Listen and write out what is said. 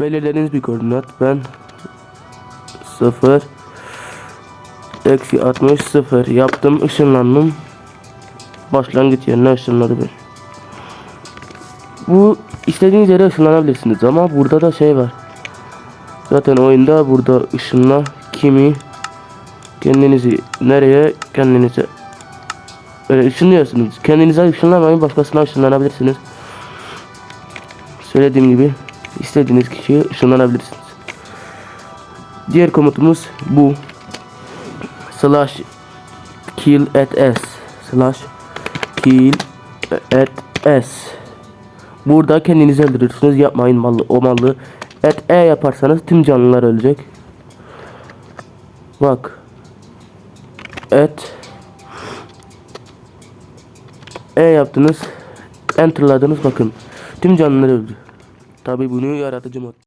belirlediğiniz bir koordinat. Ben 0 eksi 60 0 yaptım ışınlandım. Başlangıç yerine ışınladı beni. Bu istediğiniz yere ışınlanabilirsiniz ama burada da şey var. Zaten oyunda burada ışınla kimi kendinizi nereye kendinize öyle ışınlıyorsunuz. Kendinize ışınlamayın başkasına ışınlanabilirsiniz. Söylediğim gibi istediğiniz kişiye ışınlanabilirsiniz. Diğer komutumuz bu. Slash kill at s slash kill at s Burada kendinizi öldürürsünüz. Yapmayın mallı o mallı. Et E yaparsanız tüm canlılar ölecek. Bak. Et E yaptınız. Enter'ladınız bakın. Tüm canlılar öldü. Tabi bunu yaratıcı mod.